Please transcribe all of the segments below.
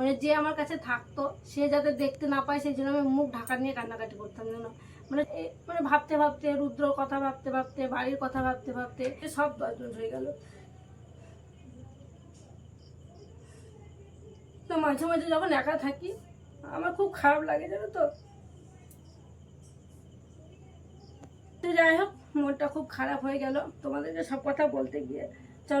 মানে যে আমার কাছে থাকতো, সে যাতে দেখতে না পায়, সেই জন্য আমি মুখ ঢাকা নিয়ে কান্নাকাটি করতাম যেন মানে মানে ভাবতে ভাবতে রুদ্রর কথা ভাবতে ভাবতে, বাড়ির কথা ভাবতে ভাবতে সব দশজন হয়ে গেল। তো মাঝে মাঝে যখন একা থাকি, আমার খুব খারাপ লাগে, জানো তো? তো যাই হোক, মনটা খুব খারাপ হয়ে গেল। তোমাদেরকে সব কথা বলতে গিয়ে, চল।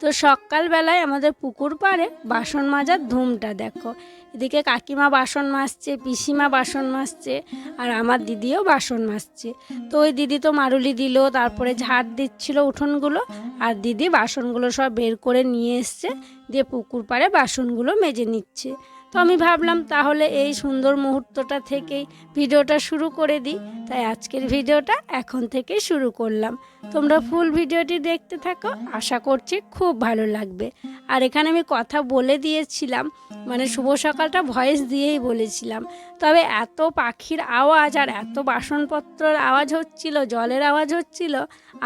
তো সকালবেলায় আমাদের পুকুর পাড়ে বাসন মাজার ধুমটা, দেখো। এদিকে কাকিমা বাসন মাজছে, পিসিমা বাসন মাজছে, আর আমার দিদিও বাসন মাজছে। তো ওই দিদি তো মারুলি দিল, তারপরে ঝাড় দিচ্ছিল উঠোনগুলো, আর দিদি বাসনগুলো সব বের করে নিয়ে এসছে, দিয়ে পুকুর পাড়ে বাসনগুলো মেজে নিচ্ছে। তো আমি ভাবলাম, তাহলে এই সুন্দর মুহূর্তটা থেকেই ভিডিওটা শুরু করে দিই। তাই আজকের ভিডিওটা এখন থেকেই শুরু করলাম। তোমরা ফুল ভিডিওটি দেখতে থাকো, আশা করছি খুব ভালো লাগবে। আর এখানে আমি কথা বলে দিয়েছিলাম মানে শুভ সকালটা ভয়েস দিয়েই বলেছিলাম। তবে এত পাখির আওয়াজ আর এত বাসনপত্রর আওয়াজ হচ্ছিল, জলের আওয়াজ হচ্ছিল,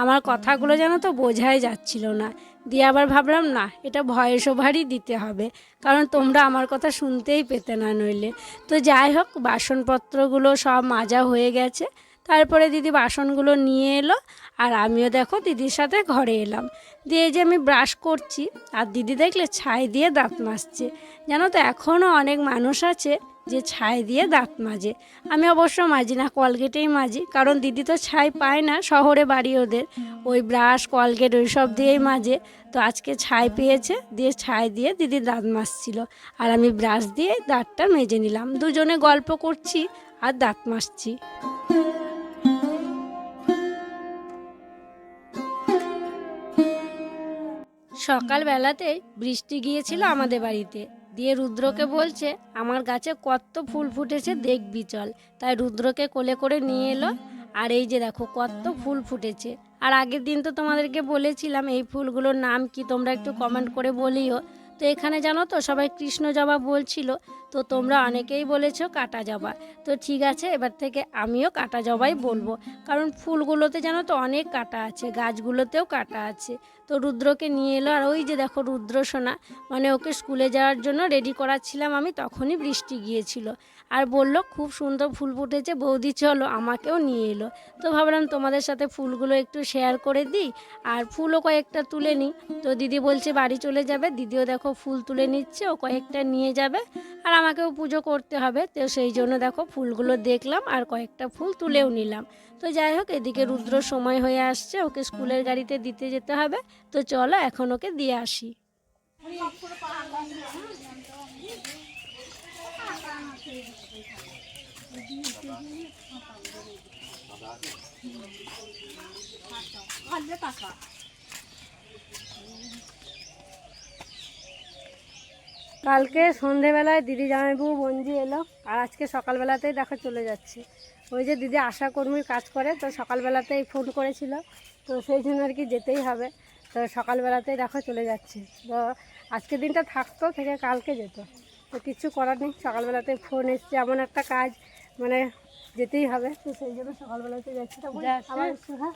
আমার কথাগুলো যেন তো বোঝাই যাচ্ছিল না। দিয়ে আবার ভাবলাম, না, এটা ভয়েস ওভারই দিতে হবে, কারণ তোমরা আমার কথা শুনতেই পেতে না নইলে। তো যাই হোক, বাসনপত্রগুলো সব মাজা হয়ে গেছে। তারপরে দিদি বাসনগুলো নিয়ে এলো, আর আমিও দেখো দিদির সাথে ঘরে এলাম। দিয়ে যে আমি ব্রাশ করছি, আর দিদি দেখলে ছাই দিয়ে দাঁত মাজছে। জানো তো এখনও অনেক মানুষ আছে যে ছাই দিয়ে দাঁত মাজে। আমি অবশ্য মাজি না, কলগেটেই মাজি, কারণ দিদি তো ছাই পায় না শহরে বাড়ি ওদের। ওই ব্রাশ, কলগেট ওই সব দিয়েই মাজে। তো আজকে ছাই পেয়েছে, দিয়ে ছাই দিয়ে দিদি দাঁত মাজছিল। আর আমি ব্রাশ দিয়ে দাঁতটা মেজে নিলাম। দুজনে গল্প করছি আর দাঁত মাজছি। সকালবেলাতেই বৃষ্টি গিয়েছিল আমাদের বাড়িতে। দিয়ে রুদ্রকে বলছে, আমার গাছে কত ফুল ফুটেছে, দেখবি চল। তাই রুদ্রকে কোলে করে নিয়ে এলো। আর এই যে দেখো কত ফুল ফুটেছে। আর আগের দিন তো তোমাদেরকে বলেছিলাম, এই ফুলগুলোর নাম কি তোমরা একটু কমেন্ট করে বলিও। তো এখানে জানো তো সবাই কৃষ্ণ জবা বলছিল, তো তোমরা অনেকেই বলেছ কাটা জবা। তো ঠিক আছে, এবার থেকে আমিও কাটা জবাই বলব। কারণ ফুলগুলোতে জানো তো অনেক কাটা আছে, গাছগুলোতেও কাটা আছে। তো রুদ্রকে নিয়ে এলো, আর ওই যে দেখো রুদ্র সোনা মানে ওকে স্কুলে যাওয়ার জন্য রেডি করাচ্ছিলাম আমি, তখনই বৃষ্টি গিয়েছিল। আর বলল, খুব সুন্দর ফুল ফুটেছে, বৌদি, চলো, আমাকেও নিয়ে এলো। তো ভাবলাম তোমাদের সাথে ফুলগুলো একটু শেয়ার করে দিই, আর ফুলও কয়েকটা তুলে নিই। তো দিদি বলছে, বাড়ি চলে যাবে। দিদিও দেখো, ফুল তুলে নিচ্ছে, ও কয়েকটা নিয়ে যাবে, আর আমাকেও পুজো করতে হবে। তো সেই জন্য দেখো, ফুলগুলো দেখলাম, আর কয়েকটা ফুল তুলেও নিলাম। তো যাই হোক, এদিকে রুদ্র সময় হয়ে আসছে, ওকে স্কুলের গাড়িতে দিতে যেতে হবে। তো চলো, এখন ওকে দিয়ে আসি। কালকে সন্ধেবেলায় দিদি জামাইবাবু বঞ্জি এলো, আর আজকে সকালবেলাতেই দেখো চলে যাচ্ছে। ওই যে দিদি আশা কর্মীর কাজ করে, তো সকালবেলাতেই ফোন করেছিল, তো সেই জন্য আর কি যেতেই হবে। তো সকালবেলাতেই দেখো চলে যাচ্ছে। তো আজকের দিনটা থাকতো থেকে কালকে যেত। তো কিছু করার নেই সকালবেলাতে ফোন এসছে এমন একটা কাজ মানে যেতেই হবে। তো সেই জন্য সকালবেলাতে যাচ্ছি। তো আবার হ্যাঁ।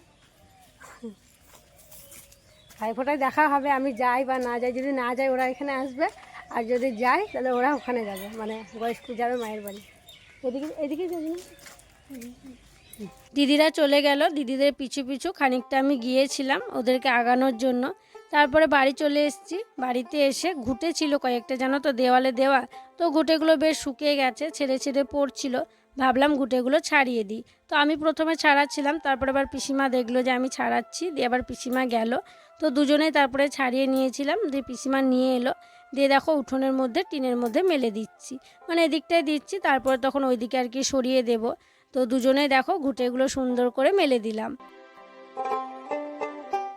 ভাইফোঁটায় দেখা হবে আমি যাই বা না যাই। যদি না যাই ওরা এখানে আসবে। আর যদি যাই তাহলে ওরা ওখানে যাবে মানে বয়স্ক যাবে মায়ের বাড়ি। এদিকে এদিকে যাবি দিদিরা চলে গেল দিদিদের পিছু পিছু খানিকটা আমি গিয়েছিলাম ওদেরকে আগানোর জন্য। তারপরে বাড়ি চলে এসেছি। বাড়িতে এসে ঘুটে ছিল কয়েকটা, জানো তো, দেওয়ালে দেওয়া। তো ঘুটেগুলো বেশ শুকিয়ে গেছে, ছেড়ে ছেড়ে পড়ছিল। ভাবলাম ঘুটেগুলো ছাড়িয়ে দিই। তো আমি প্রথমে ছাড়াচ্ছিলাম, তারপরে আবার পিসিমা দেখল যে আমি ছাড়াচ্ছি, দিয়ে আবার পিসিমা গেল। তো দুজনেই তারপরে ছাড়িয়ে নিয়েছিলাম, দিয়ে পিসিমা নিয়ে এলো। দিয়ে দেখো উঠোনের মধ্যে, টিনের মধ্যে মেলে দিচ্ছি। মানে এদিকটায় দিচ্ছি, তারপরে তখন ওইদিকে আর কি সরিয়ে দেব। তো দুজনেই দেখো ঘুটেগুলো সুন্দর করে মেলে দিলাম।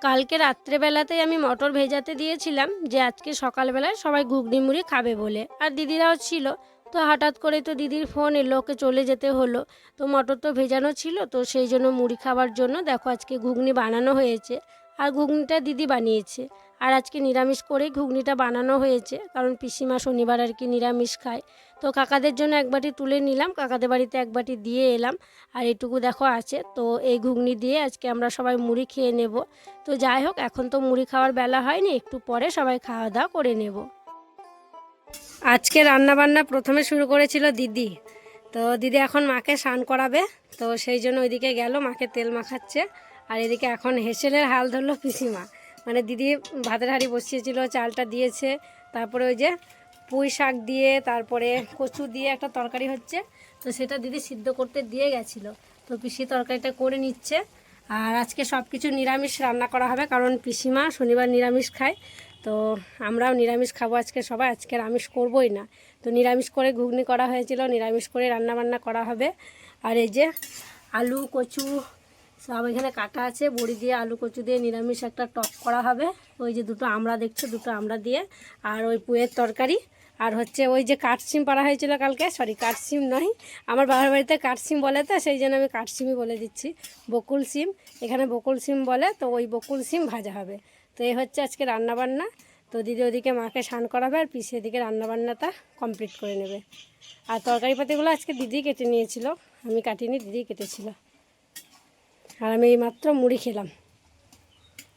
কালকে রাত্রেবেলাতেই আমি মটর ভেজাতে দিয়েছিলাম যে আজকে সকালবেলায় সবাই ঘুগনি মুড়ি খাবে বলে। আর দিদিরাও ছিল, তো হঠাৎ করে তো দিদির ফোন এলো, ওকে চলে যেতে হলো। তো মটর তো ভেজানো ছিল, তো সেই জন্য মুড়ি খাবার জন্য দেখো আজকে ঘুগনি বানানো হয়েছে। আর ঘুগনিটা দিদি বানিয়েছে। আর আজকে নিরামিষ করেই ঘুগনিটা বানানো হয়েছে, কারণ পিসিমা শনিবার আর কি নিরামিষ খায়। তো কাকাদের জন্য এক বাটি তুলে নিলাম, কাকাদের বাড়িতে এক বাটি দিয়ে এলাম, আর এটুকু দেখো আছে। তো এই ঘুগনি দিয়ে আজকে আমরা সবাই মুড়ি খেয়ে নেব। তো যাই হোক, এখন তো মুড়ি খাওয়ার বেলা হয়নি, একটু পরে সবাই খাওয়া দাওয়া করে নেব। আজকে রান্না বান্না প্রথমে শুরু করেছিল দিদি। তো দিদি এখন মাকে স্নান করাবে, তো সেই জন্য ওইদিকে গেল, মাকে তেল মাখাচ্ছে, আর এদিকে এখন হেসেলের হাল ধরলো পিসিমা। মানে দিদি ভাতের হাঁড়ি বসিয়েছিল, চালটা দিয়েছে, তারপরে ওই যে পুঁই শাক দিয়ে, তারপরে কচু দিয়ে একটা তরকারি হচ্ছে, তো সেটা দিদি সিদ্ধ করতে দিয়ে গেছিল। তো পিসি তরকারিটা করে নিচ্ছে, আর আজকে সব কিছু নিরামিষ রান্না করা হবে, কারণ পিসিমা শনিবার নিরামিষ খায়, তো আমরাও নিরামিষ খাব আজকে সবাই আজকের আমিষ করবই না। তো নিরামিষ করে ঘুগনি করা হয়েছিল, নিরামিষ করে রান্না বান্না করা হবে, আর এই যে আলু, কচু সব এখানে কাটা আছে, বড়ি দিয়ে, আলু কচু দিয়ে, নিরামিষ একটা টক করা হবে। ওই যে দুটো আমরা দেখছ, দুটো আমরা দিয়ে, আর ওই পুয়ের তরকারি। আর হচ্ছে ওই যে কাঠসিম পাড়া হয়েছিল কালকে সরি কাঠসিম নয়, আমার বাবার বাড়িতে কাঠসিম বলে তো, সেই জন্য আমি কাঠসিমই বলে দিচ্ছি। বকুল সিম, এখানে বকুল সিম বলে, তো ওই বকুল সিম ভাজা হবে। তো এই হচ্ছে আজকে রান্নাবান্না। তো দিদি ওদিকে মাকে স্নান করাবে, আর পিসি এদিকে রান্নাবান্নাটা কমপ্লিট করে নেবে। আর তরকারি পাতিগুলো আজকে দিদি কেটে নিয়েছিল, আমি কাটিনি দিদি কেটেছিল। আর আমি এইমাত্র মুড়ি খেলাম।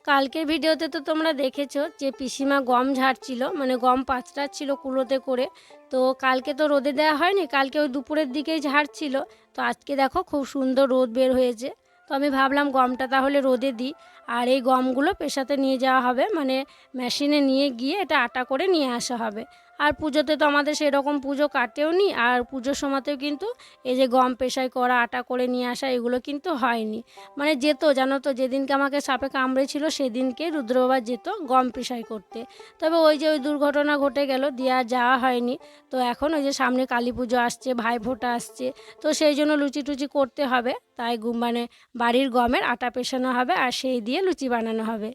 কালকের ভিডিওতে তো তোমরা দেখেছ যে পিসিমা গম ঝাড়ছিল মানে গম পাঁচটাচ্ছিল কুলোতে করে। তো কালকে তো রোদে দেওয়া হয়নি, কালকে ওই দুপুরের দিকেই ঝাড়ছিল। তো আজকে দেখো খুব সুন্দর রোদ বের হয়েছে। তো আমি ভাবলাম গমটা তাহলে রোদে দিই, আর এই গমগুলো পেশাতে নিয়ে যাওয়া হবে মানে মেশিনে নিয়ে গিয়ে এটা আটা করে নিয়ে আসা হবে। আর পুজোতে তো আমাদের সেরকম পুজো কাটেও নি, আর পুজোর সময়তেও কিন্তু এই যে গম পেশাই করা, আটা করে নিয়ে আসা, এগুলো কিন্তু হয়নি। মানে যেত, জানো তো, যেদিনকে আমাকে সাপে কামড়েছিল, সেদিনকে রুদ্রবাবা যেত গম পেশাই করতে। তবে ওই যে ওই দুর্ঘটনা ঘটে গেল, দিয়ে আর যাওয়া হয়নি। তো এখন ওই যে সামনে কালী পুজো আসছে ভাই ভাইফোঁটা আসছে, তো সেই জন্য লুচি টুচি করতে হবে। তাই মানে বাড়ির গমের আটা পেশানো হবে, আর সেই দিয়ে লুচি বানানো হবে।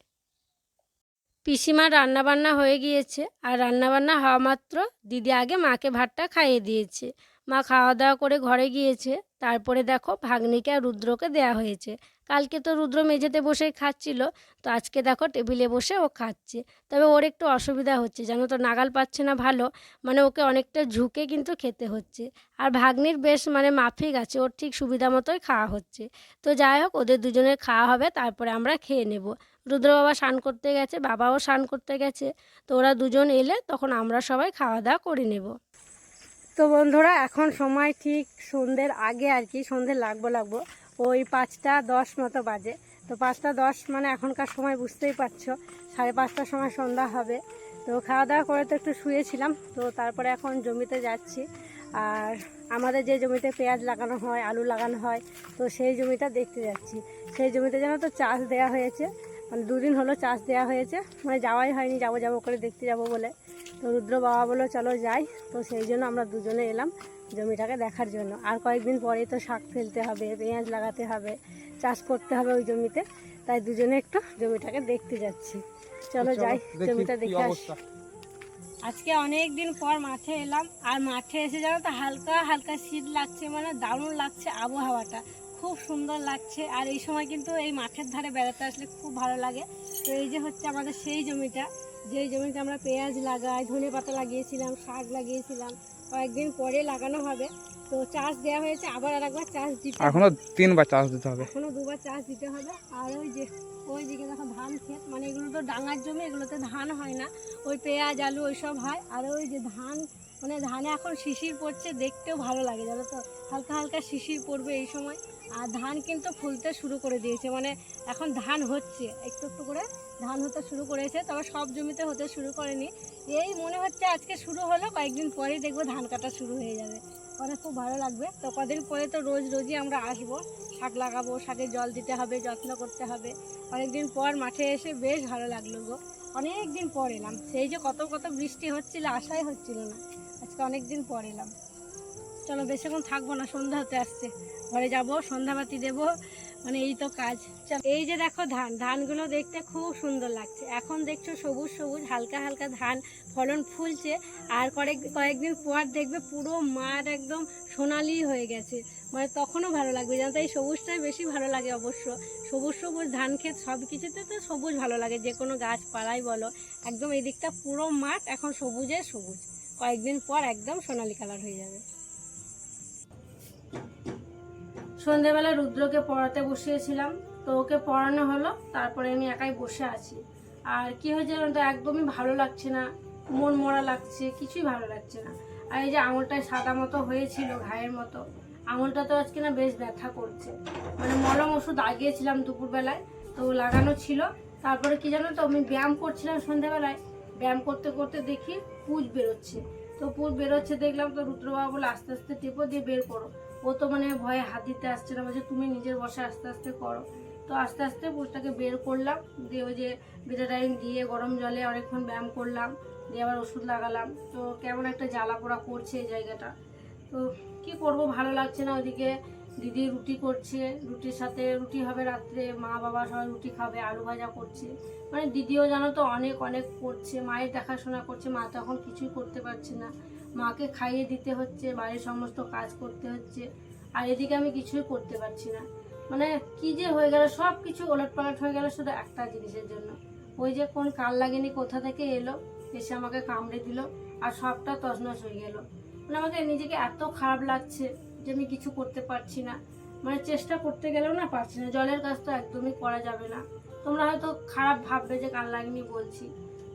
পিসিমার রান্নাবান্না হয়ে গিয়েছে আর রান্নাবান্না হওয়া মাত্র দিদি আগে মাকে ভাতটা খাইয়ে দিয়েছে। মা খাওয়া দাওয়া করে ঘরে গিয়েছে। তারপরে দেখো ভাগ্নিকে আর রুদ্রকে দেয়া হয়েছে। কালকে তো রুদ্র মেঝেতে বসেই খাচ্ছিল, তো আজকে দেখো টেবিলে বসে ও খাচ্ছে। তবে ওর একটু অসুবিধা হচ্ছে, জানো তো নাগাল পাচ্ছে না ভালো মানে ওকে অনেকটা ঝুঁকে কিন্তু খেতে হচ্ছে। আর ভাগ্নির বেশ মানে মাফিক আছে, ওর ঠিক সুবিধা মতোই খাওয়া হচ্ছে। তো যাই হোক, ওদের দুজনের খাওয়া হবে, তারপরে আমরা খেয়ে নেব। রুদ্র বাবা স্নান করতে গেছে, বাবাও স্নান করতে গেছে। তো ওরা দুজন এলে তখন আমরা সবাই খাওয়া দাওয়া করে নেব। তো বন্ধুরা, এখন সময় ঠিক সন্ধ্যের আগে আর কি, সন্ধ্যে লাগবো লাগবো। ওই পাঁচটা দশ মতো বাজে। তো পাঁচটা দশ মানে এখনকার সময় বুঝতেই পারছ, সাড়ে পাঁচটার সময় সন্ধ্যা হবে। তো খাওয়া দাওয়া করে তো একটু শুয়েছিলাম, তো তারপরে এখন জমিতে যাচ্ছি। আর আমাদের যে জমিতে পেঁয়াজ লাগানো হয়, আলু লাগানো হয়, তো সেই জমিটা দেখতে যাচ্ছি। সেই জমিতে যেন তো চাষ দেওয়া হয়েছে মানে দুদিন হলো চাষ দেওয়া হয়েছে। মানে যাওয়াই হয়নি যাব যাব করে দেখতে যাব বলে। তো রুদ্র বাবা বলল চলো যাই। তো সেই জন্য আমরা দুজনে এলাম জমিটাকে দেখার জন্য। আর কয়েকদিন পরেই তো শাক ফেলতে হবে পেঁয়াজ লাগাতে হবে চাষ করতে হবে ওই জমিতে। তাই দুজনে একটু জমিটাকে দেখতে যাচ্ছি। চলো যাই জমিটা দেখে আসি। আজকে অনেক দিন পর মাঠে এলাম আর মাঠে এসে জানো তো হালকা হালকা শীত লাগছে মানে দারুণ লাগছে আবহাওয়াটা। খুব সুন্দর লাগছে। আর এই সময় কিন্তু এই মাঠের ধারে বেড়াতে আসলে খুব ভালো লাগে। তো এই যে হচ্ছে আমাদের সেই জমিটা যেই জমিতে আমরা পেঁয়াজ লাগাই ধনে পাতা লাগিয়েছিলাম শাক লাগিয়েছিলাম কয়েকদিন পরে লাগানো হবে। তো চাষ দেওয়া হয়েছে আবার আর একবার চাষ দিতে এখনও তিনবার চাষ দিতে হবে। এখনও দুবার চাষ দিতে হবে। আর ওই যে ওই দিকে দেখো ধান ক্ষেত মানে এগুলো তো ডাঙার জমি এগুলোতে ধান হয় না। ওই পেঁয়াজ আলু ওইসব হয়। আর ওই যে ধান মানে ধানে এখন শিশির পড়ছে দেখতেও ভালো লাগে জানো তো? হালকা হালকা শিশির পড়বে এই সময়। আর ধান কিন্তু ফুলতে শুরু করে দিয়েছে মানে এখন ধান হচ্ছে। একটু একটু করে ধান হতে শুরু করেছে, তবে সব জমিতে হতে শুরু করেনি। এই মনে হচ্ছে আজকে শুরু হলো, কয়েকদিন পরেই দেখব ধান কাটা শুরু হয়ে যাবে। মানে খুব ভালো লাগবে। তো কদিন পরে তো রোজ রোজই আমরা আসব, শাক লাগাবো শাকে জল দিতে হবে, যত্ন করতে হবে। অনেকদিন পর মাঠে এসে বেশ ভালো লাগল গো। অনেক দিন পর এলাম। সেই যে কত কত বৃষ্টি হচ্ছিল, আশাই হচ্ছিল না। আজকে অনেক দিন পর এলাম। চলো বেশিক্ষণ থাকব না, সন্ধ্যা হতে আসছে। ঘরে যাব, সন্ধ্যাবাতি দেবো মানে এই তো কাজ। এই যে দেখো ধান, ধানগুলো দেখতে খুব সুন্দর লাগছে। এখন দেখছ সবুজ সবুজ, হালকা হালকা ধান, ফলন ফুলছে। আর কয়েক, কয়েকদিন পর দেখবে পুরো মাঠ একদম সোনালি হয়ে গেছে। মানে তখনও ভালো লাগবে, জানো এই সবুজটাই বেশি ভালো লাগে অবশ্য। সবুজ সবুজ ধান ক্ষেত, সব কিছুতে তো সবুজ ভালো লাগে, যে কোনো গাছপালাই বলো। একদম এই দিকটা পুরো মাঠ, এখন সবুজে সবুজ। কয়েকদিন পর একদম সোনালি কালার হয়ে যাবে। সন্ধেবেলা রুদ্রকে পড়াতে বসিয়েছিলাম। তো ওকে পড়ানো হলো, তারপরে আমি একাই বসে আছি। আর কি হয়েছে তো, একদমই ভালো লাগছে না। মন মরা লাগছে, কিছুই ভালো লাগছে না। আর এই যে আঙুলটায় সাদা মতো হয়েছিল ঘায়ের মতো, আঙুলটা তো আজকে না বেশ ব্যথা করছে। মানে মলম ওষুধ আগিয়েছিলাম দুপুরবেলায়, তো লাগানো ছিল। তারপরে কি জানো তো, আমি ব্যায়াম করছিলাম সন্ধেবেলায় ব্যায়াম করতে করতে দেখি পুজ বেরোচ্ছে। তো পুজ বেরোচ্ছে, দেখলাম তো রুদ্রবাবু বলে আস্তে আস্তে টেপো দিয়ে বের করো। ও তো মানে ভয়ে হাত দিতে আসছে না, বলছে তুমি নিজের বসে আস্তে আস্তে করো। তো আস্তে আস্তে পুজটাকে বের করলাম, দিয়ে ওই যে বেটাটাইন দিয়ে গরম জলে অনেকক্ষণ ব্যায়াম করলাম, দিয়ে আবার ওষুধ লাগালাম। তো কেমন একটা জ্বালা পোড়া করছে এই জায়গাটা। তো কি করব, ভালো লাগছে না ওইদিকে। দিদি রুটি করছে, রুটির সাথে রুটি হবে রাত্রে, মা বাবা সবাই রুটি খাবে, আলু ভাজা করছে। মানে দিদিও জানো তো অনেক অনেক করছে, মায়ের দেখাশোনা করছে, মা তো এখন কিছুই করতে পারছে না। মাকে খাইয়ে দিতে হচ্ছে বাড়ির সমস্ত কাজ করতে হচ্ছে, আর এদিকে আমি কিছুই করতে পারছি না। মানে কি যে হয়ে গেল সব কিছু ওলট পালট হয়ে গেল শুধু একটা জিনিসের জন্য। ওই যে কোন কাল লাগেনি, কোথা থেকে এলো, এসে আমাকে কামড়ে দিল, আর সবটা তছনছ হয়ে গেল। মানে আমাকে নিজেকে এত খারাপ লাগছে যে আমি কিছু করতে পারছি না। মানে চেষ্টা করতে গেলেও না পারছি না, জলের কাজ তো একদমই করা যাবে না। তোমরা হয়তো খারাপ ভাববে যে কাল লাগেনি বলছি।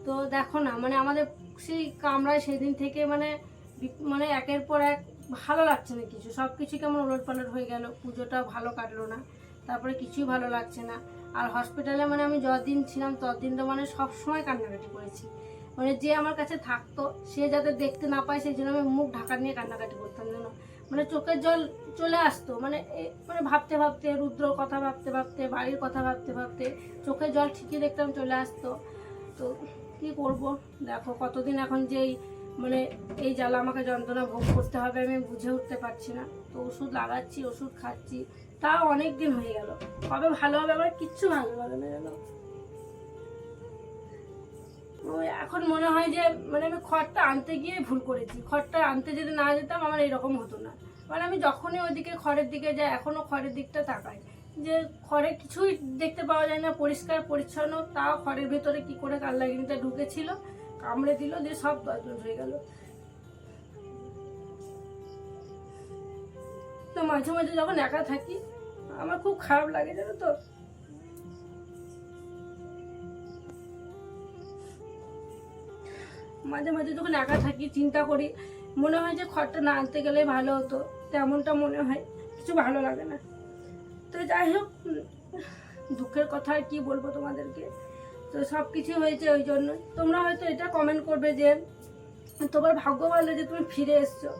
তো দেখো না মানে আমাদের সেই কামরায় সেদিন থেকে মানে মানে একের পর এক ভালো লাগছে না কিছু। সব কিছু কেমন ওলট পালট হয়ে গেল, পুজোটা ভালো কাটলো না, তারপরে কিছুই ভালো লাগছে না। আর হসপিটালে মানে আমি যতদিন ছিলাম ততদিন তো মানে সবসময় কান্নাকাটি করেছি। মানে যে আমার কাছে থাকতো, সে যাতে দেখতে না পায়, সেই জন্য আমি মুখ ঢাকা নিয়ে কান্নাকাটি করতাম যেন। মানে চোখের জল চলে আসতো মানে মানে ভাবতে ভাবতে রুদ্রর কথা ভাবতে ভাবতে, বাড়ির কথা ভাবতে ভাবতে চোখের জল ঠিকই দেখতাম চলে আসতো। তো কি করব? দেখো, কতদিন এখন যেই মানে এই জ্বালা আমাকে যন্ত্রণা ভোগ করতে হবে আমি বুঝে উঠতে পারছি না। তো ওষুধ লাগাচ্ছি, ওষুধ খাচ্ছি, তাও অনেক দিন হয়ে গেল। কবে ভালো হবে আমার কিচ্ছু ভালো লাগে না জানো? এখন মনে হয় যে মানে আমি খড়টা আনতে গিয়ে ভুল করেছি। খড়টা আনতে যদি না যেতাম আমার এরকম হতো না। মানে আমি যখনই ওইদিকে খড়ের দিকে যাই এখনও খড়ের দিকটা তাকাই। যে খড়ে কিছুই দেখতে পাওয়া যায় না, পরিষ্কার, পরিচ্ছন্ন, তাও খড়ের ভেতরে কি করে কাল্লাগিনিটা ঢুকেছিল, কামড়ে দিল, দিয়ে সব দরজল হয়ে গেল। তো মাঝে মাঝে যখন একা থাকি, আমার খুব খারাপ লাগে, জানো তো। মাঝে মাঝে যখন একা থাকি, চিন্তা করি, মনে হয় যে খড়টা না আনতে গেলে ভালো হতো, তেমনটা মনে হয়, কিছু ভালো লাগে না। তো যাই হোক, দুঃখের কথা আর কি বলব তোমাদেরকে। তো সব কিছু হয়েছে ওই জন্য তোমরা হয়তো এটা কমেন্ট করবে যে, তোমার ভাগ্য ভালো যে তুমি ফিরে এসছো।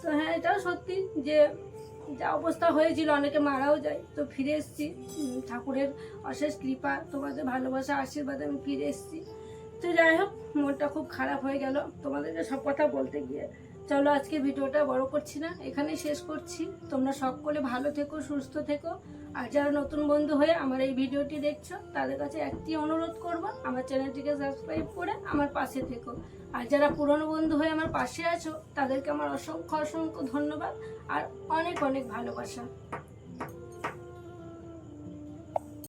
তো হ্যাঁ এটাও সত্যি যে, যা অবস্থা হয়েছিল, অনেকে মারাও যায়। তো ফিরে এসেছি। ঠাকুরের অশেষ কৃপা, তোমাদের ভালোবাসা, আশীর্বাদে আমি ফিরে এসেছি। তো যাই হোক, মনটা খুব খারাপ হয়ে গেল। তোমাদেরকে সব কথা বলতে গিয়ে। চলো আজকে ভিডিওটা বড় করছি না, এখানেই শেষ করছি। তোমরা সকলে ভালো থেকো, সুস্থ থেকো। আর যারা নতুন বন্ধু হয়ে আমার এই ভিডিওটি দেখছ, তাদের কাছে একটি অনুরোধ করব, আমার চ্যানেলটিকে সাবস্ক্রাইব করে আমার পাশে থেকো। আর যারা পুরনো বন্ধু হয়ে আমার পাশে আছো, তাদেরকে আমার অসংখ্য অসংখ্য ধন্যবাদ আর অনেক অনেক ভালোবাসা।